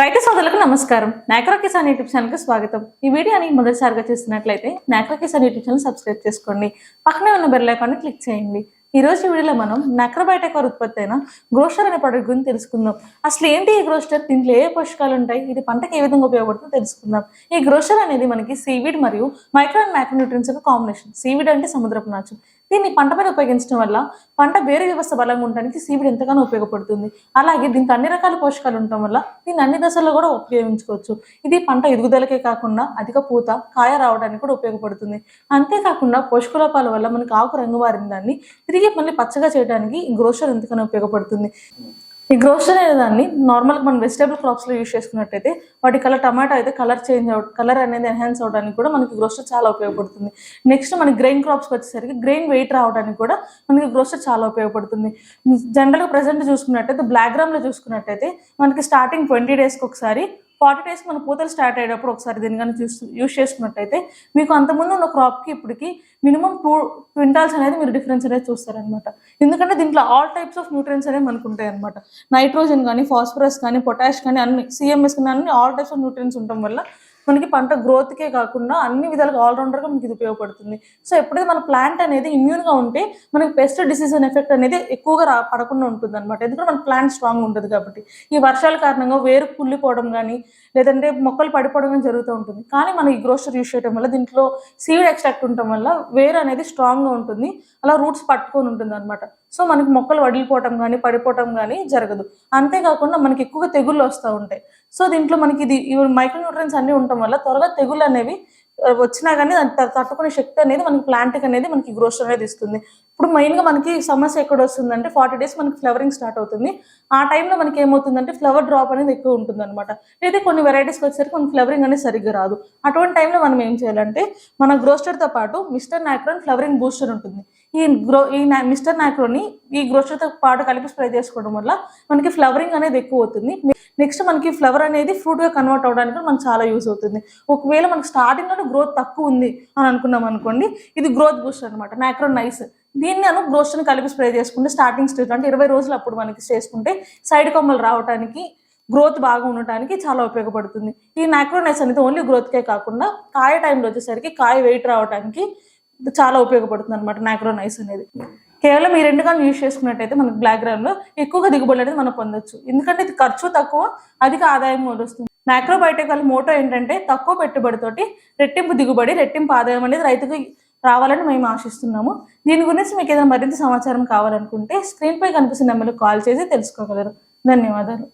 రైతు సోదరులకు నమస్కారం. నాక్రా కిసాన్ యూట్యూబ్ ఛానల్కి స్వాగతం. ఈ వీడియోని మొదటిసారిగా చూస్తున్నట్లయితే Nakra Kisan YouTube channel subscribe చేసుకోండి. పక్కనే ఉన్న బెల్ ఐకాన్ని క్లిక్ చేయండి. ఈ రోజు వీడియోలో మనం నక్రబయోటెక్ ఉత్పత్తి అయిన గ్రోస్టర్ అనే ప్రొడక్ట్ గురించి తెలుసుకుందాం. అసలు ఏంటి ఈ గ్రోస్టర్ దీంట్లో ఏ పోషకాలు ఉంటాయి? ఇది పంటకి ఏ విధంగా ఉపయోగపడుతుందో తెలుసుకుందాం. ఈ గ్రోస్టర్ అనేది మనకి సీవిడ్ మరియు మైక్రో అండ్ మైక్రోన్యూట్రియన్స్ యొక్క కాంబినేషన్ సీవిడ్ అంటే సముద్రపు నాచు. దీన్ని పంట పైన ఉపయోగించడం వల్ల పంట వేరే వ్యవస్థ బలంగా ఉండడానికి సీవిడ్ ఎంతగానో ఉపయోగపడుతుంది. అలాగే దీనికి అన్ని రకాల పోషకాలు ఉండటం వల్ల దీన్ని అన్ని దశల్లో కూడా ఉపయోగించుకోవచ్చు. ఇది పంట ఎదుగుదలకే కాకుండా అధిక పూత కాయ రావడానికి కూడా ఉపయోగపడుతుంది. అంతేకాకుండా పోషక లోపాల వల్ల మనకు ఆకు రంగు మారిన దాన్ని తిరిగి మళ్ళీ పచ్చగా చేయడానికి ఈ గ్రోషర్ ఎంతగానో ఉపయోగపడుతుంది. ఈ గ్రోస్టర్ అనే దాన్ని నార్మల్గా మనం వెజిటేబుల్ క్రాప్స్లో యూస్ చేసుకున్నట్టయితే వాటి కలర్ టమాటా అయితే కలర్ చేంజ్ అవ కలర్ అనేది ఎన్హాన్స్ అవడానికి కూడా మనకి గ్రోసర్ చాలా ఉపయోగపడుతుంది. నెక్స్ట్ మనకి గ్రెయిన్ క్రాప్స్కి వచ్చేసరికి గ్రెయిన్ వెయిట్ రావడానికి కూడా మనకి గ్రోసర్ చాలా ఉపయోగపడుతుంది. జనరల్గా ప్రజెంట్ చూసుకున్నట్టయితే బ్లాక్ గ్రామ్లో చూసుకున్నట్టయితే మనకి స్టార్టింగ్ ట్వంటీ డేస్కి ఒకసారి ఫార్టీ డేస్ మన పూతలు స్టార్ట్ అయ్యేటప్పుడు ఒకసారి దీన్ని కానీ చూసి యూస్ చేసుకున్నట్టయితే మీకు అంతకుముందు ఉన్న క్రాప్కి ఇప్పటికి మినిమం టూ క్వింటాల్స్ అనేది మీరు డిఫరెన్స్ అనేది చూస్తారనమాట ఎందుకంటే దీంట్లో ఆల్ టైప్స్ ఆఫ్ న్యూట్రియన్స్ అనేవి మనకు ఉంటాయి అనమాట నైట్రోజన్ కానీ ఫాస్ఫరస్ కానీ పొటాష్ కానీ అన్ని సిఎంఎస్ కానీ అన్ని ఆల్ టైప్స్ ఆఫ్ న్యూట్రియన్స్ ఉండటం వల్ల మనకి పంట గ్రోత్కే కాకుండా అన్ని విధాలుగా ఆల్రౌండర్గా మనకి ఇది ఉపయోగపడుతుంది. సో ఎప్పుడైతే మన ప్లాంట్ అనేది ఇమ్యూన్గా ఉంటే మనకి పెస్ట్ డిసీజ్ అనే ఎఫెక్ట్ అనేది ఎక్కువగా రా పడకుండా ఉంటుంది అనమాట ఎందుకంటే మన ప్లాంట్ స్ట్రాంగ్ ఉంటుంది కాబట్టి. ఈ వర్షాల కారణంగా వేరు కుళ్ళిపోవడం కానీ లేదంటే మొక్కలు పడిపోవడం కానీ జరుగుతూ ఉంటుంది. కానీ మనం ఈ గ్రోస్టర్ యూస్ చేయడం వల్ల దీంట్లో సీడ్ ఎక్స్ట్రాక్ట్ ఉండటం వల్ల వేరు అనేది స్ట్రాంగ్గా ఉంటుంది. అలా రూట్స్ పట్టుకొని ఉంటుంది అనమాట సో మనకి మొక్కలు వడిలిపోవటం కానీ పడిపోవటం కానీ జరగదు. అంతేకాకుండా మనకి ఎక్కువగా తెగుళ్ళు వస్తూ ఉంటాయి. సో దీంట్లో మనకి ఇది మైక్రో న్యూట్రియన్స్ అన్నీ ఉండటం వల్ల త్వరగా తెగుళ్ళు అనేవి వచ్చినా కానీ దాన్ని తట్టుకునే శక్తి అనేది మనకి ప్లాంట్కి అనేది మనకి గ్రోత్ అనేది ఇస్తుంది. ఇప్పుడు మెయిన్గా మనకి సమస్య ఎక్కడ వస్తుందంటే ఫార్టీ డేస్ మనకి ఫ్లవరింగ్ స్టార్ట్ అవుతుంది. ఆ టైంలో మనకి ఏమవుతుందంటే ఫ్లవర్ డ్రాప్ అనేది ఎక్కువ ఉంటుంది అనమాట లేదా కొన్ని వెరైటీస్కి వచ్చేసరికి మనకి ఫ్లవరింగ్ అనేది సరిగ్గా రాదు. అటువంటి టైంలో మనం ఏం చేయాలంటే మన గ్రోస్టర్తో పాటు మిస్టర్ నాక్రోన్ ఫ్లవరింగ్ బూస్టర్ ఉంటుంది. ఈ గ్రో ఈ మిస్టర్ నాక్రోని ఈ గ్రోషర్తో పాటు కలిపి స్ప్రే చేసుకోవడం వల్ల మనకి ఫ్లవరింగ్ అనేది ఎక్కువ అవుతుంది. నెక్స్ట్ మనకి ఫ్లవర్ అనేది ఫ్రూట్గా కన్వర్ట్ అవడానికి మనకు చాలా యూస్ అవుతుంది. ఒకవేళ మనకి స్టార్టింగ్లో గ్రోత్ తక్కువ ఉంది అని అనుకున్నాం అనుకోండి ఇది గ్రోత్ బూస్టర్ అనమాట నాక్రో నైస్ దీన్ని అను గ్రోస్టర్ని కలిపి స్ప్రే చేసుకుంటే స్టార్టింగ్ స్టేజ్ అంటే ఇరవై రోజులు అప్పుడు మనకి చేసుకుంటే సైడ్ కొమ్మలు రావడానికి గ్రోత్ బాగా ఉండటానికి చాలా ఉపయోగపడుతుంది. ఈ నాక్రోనైస్ అనేది ఓన్లీ గ్రోత్కే కాకుండా కాయ టైంలో వచ్చేసరికి కాయ వెయిట్ రావడానికి చాలా ఉపయోగపడుతుంది అనమాట నాక్రోనైస్ అనేది. కేవలం ఈ రెండు కానీ యూజ్ చేసుకున్నట్టయితే మనకి బ్లాక్ గ్రౌండ్లో ఎక్కువగా దిగుబడి అనేది మనం పొందొచ్చు. ఎందుకంటే ఇది ఖర్చు తక్కువ అధిక ఆదాయం వస్తుంది. మ్యాక్రోబయోటిక్ వాళ్ళ మోటో ఏంటంటే తక్కువ పెట్టుబడితోటి రెట్టింపు దిగుబడి రెట్టింపు ఆదాయం అనేది రైతుకు రావాలని మేము ఆశిస్తున్నాము. దీని గురించి మీకు ఏదైనా మరింత సమాచారం కావాలనుకుంటే స్క్రీన్పై కనిపిస్తున్న నెంబర్కి కాల్ చేసి తెలుసుకోగలరు. ధన్యవాదాలు.